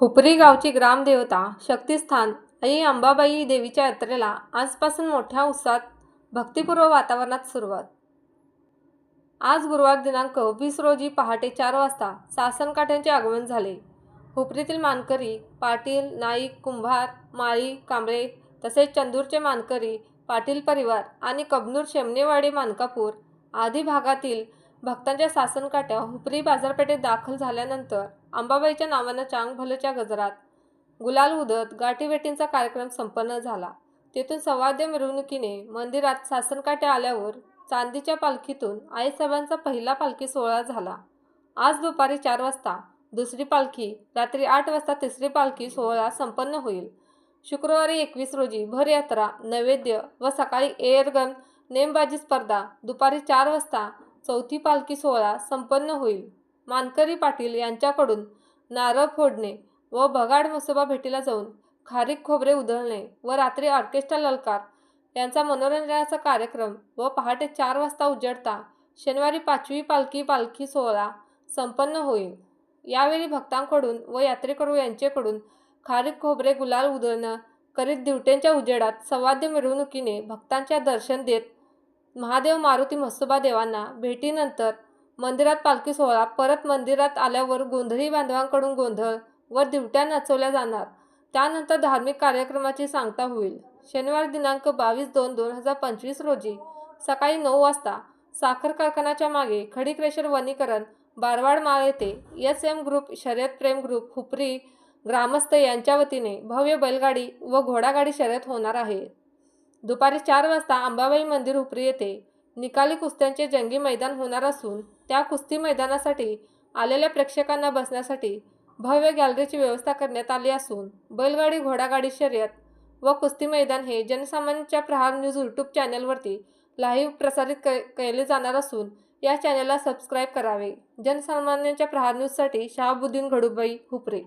हुपरी गावची ग्रामदेवता शक्तिस्थान आई अंबाबाई देवीच्या यात्रेला आजपासून मोठ्या उत्साहात भक्तिपूर्व वातावरणात सुरुवात. आज गुरुवार दिनांक वीस रोजी पहाटे चार वाजता सासनकाठ्यांचे आगमन झाले. हुपरीतील मानकरी पाटील नाईक कुंभार माळी कांबळे तसेच चंदूरचे मानकरी पाटील परिवार आणि कबनूर शेमनेवाडी मानकापूर आदी भागातील भक्तांच्या सासनकाठ्या हुपरी बाजारपेठेत दाखल झाल्यानंतर अंबाबाईच्या नावानं चांग भलच्या गजरात. गुलाल उदत गाठीभेटींचा कार्यक्रम संपन्न झाला. तेथून सवाद्य मिरवणुकीने मंदिरात सासनकाट्या आल्यावर चांदीच्या पालखीतून आईसाहेबांचा पहिला पालखी सोहळा झाला. आज दुपारी चार वाजता दुसरी पालखी रात्री आठ वाजता तिसरी पालखी सोहळा संपन्न होईल. शुक्रवारी एकवीस रोजी भरयात्रा नैवेद्य व सकाळी एअरगन नेमबाजी स्पर्धा दुपारी चार वाजता चौथी पालखी सोहळा संपन्न होईल. मानकरी पाटील यांच्याकडून नारळ फोडणे व भगाड मसोबा भेटीला जाऊन खारीक खोबरे उधळणे व रात्री ऑर्केस्ट्रा ललकार यांचा मनोरंजनाचा कार्यक्रम व पहाटे चार वाजता उजडता शनिवारी पाचवी पालखी पालखी सोहळा संपन्न होईल. यावेळी भक्तांकडून व यात्रेकरू यांचेकडून खारीक खोबरे गुलाल उधळणं करीत दिवट्यांच्या उजेडात संवाद्य मिरवणुकीने भक्तांच्या दर्शन देत महादेव मारुती म्हसोबा देवांना भेटीनंतर मंदिरात पालखी सोहळा परत मंदिरात आल्यावर गोंधळी बांधवांकडून गोंधळ व दिवट्या नाचवल्या जाणार. त्यानंतर धार्मिक कार्यक्रमाची सांगता होईल. शनिवार दिनांक बावीस दोन दोन हजार पंचवीस रोजी सकाळी नऊ वाजता साखर कारखान्याच्या मागे खडीक्रेशर वनीकरण बारवाड माळ येथे एस एम ग्रुप शर्यत प्रेम ग्रुप हुपरी ग्रामस्थ यांच्या वतीने भव्य बैलगाडी व घोडागाडी शर्यत होणार आहे. दुपारी चार वाजता अंबाबाई मंदिर हुपरी येथे निकाली कुस्त्यांचे जंगी मैदान होणार असून त्या कुस्ती मैदानासाठी आलेल्या प्रेक्षकांना बसण्यासाठी भव्य गॅलरीची व्यवस्था करण्यात आली असून बैलगाडी घोडागाडी शर्यत व कुस्ती मैदान हे जनसामान्यांच्या प्रहार न्यूज यूट्यूब चॅनलवरती लाईव्ह प्रसारित क केले जाणार असून या चॅनलला सबस्क्राईब करावे. जनसामान्यांच्या प्रहार न्यूजसाठी शहाबुद्दीन घडुबाई हुपरे.